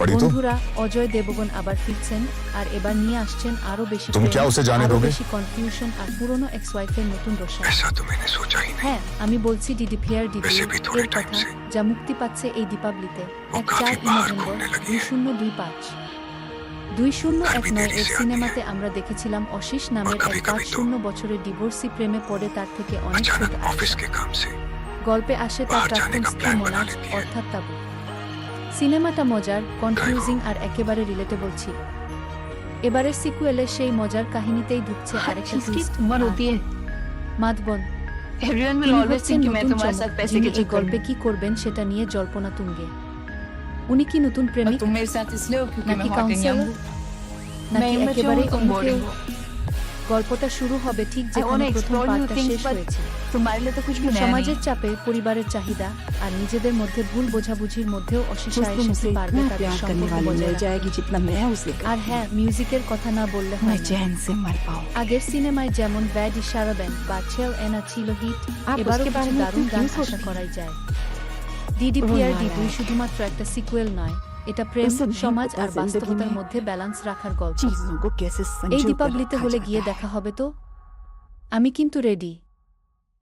पड़ी तो বন্ধুরা অজয় দেবগন আবার ফিরছেন আর এবার নিয়ে আসছেন আরো বেশি তুমি প্রেম, क्या उसे जाने আরো दोगे? বেশি কনফিউশন আর পুরনো এক্স ওয়াইফের নতুন রসা ऐसा तो मैंने सोचा ही नहीं হ্যাঁ আমি বলছি ডিডিপিআর ডিডি वैसे भी थोड़े এর टाइम কথা से যা মুক্তি পাচ্ছে এই দীপাবলিতে ও এক কাফি চার বাহার নভেম্বর ঘুরনে লগি দুই হ্যায়। শূন্য দুই পাঁচ দুই শূন্য আর এক भी নয় देरी এর से आती সিনেমাতে আমরা দেখেছিলাম অশিস নামের কভি এক কভি পাঁচ তো- শূন্য বছরের ডিভোর্সি প্রেমে পড়ে তার থেকে অনেক ছোট अचानक ऑफिस আয়েশা। के काम से গল্পে আসে তার বাহার জানে প্রাক্তন কা স্ত্রী প্ল্যান বানা মোনাজ লেতি হ্যায়। অর্থাৎ তাবু সিনেমাটা মজার কনফিউজিং আর একেবারে রিলেটেবল ছিল। এবারের সিকুয়েলে সেই মজার কাহিনীতেই ঢুকছে গল্পে কি করবেন সেটা নিয়ে জল্পনা তুঙ্গে। উনি কি নতুন প্রেমিক? নাকি কাউন্সিলর নাকি একেবারে গল্পটা শুরু হবে ঠিক যেখানে প্রথম পার্টটা শেষ হয়েছে। সমাজের চাপে পরিবারের চাহিদা আর নিজেদের মধ্যে ভুল বোঝাবুঝির মধ্যেও অশিসায় শিখতে পারবে আর হ্যাঁ মিউজিকের কথা না বললে আগের সিনেমায় যেমন ব্যাড ইশারা ব্যান্ড বা ছেল এনা ছিল হিট এবারও কিছু দারুণ গান করাই যায়। ডিডিপিআরডি দুই শুধুমাত্র একটা সিকুয়েল নয়। এটা প্রেম সমাজ আর বাস্তবতার মধ্যে ব্যালেন্স রাখার গল্প। এই দীপাবলিতে হলে গিয়ে দেখা হবে তো? আমি কিন্তু রেডি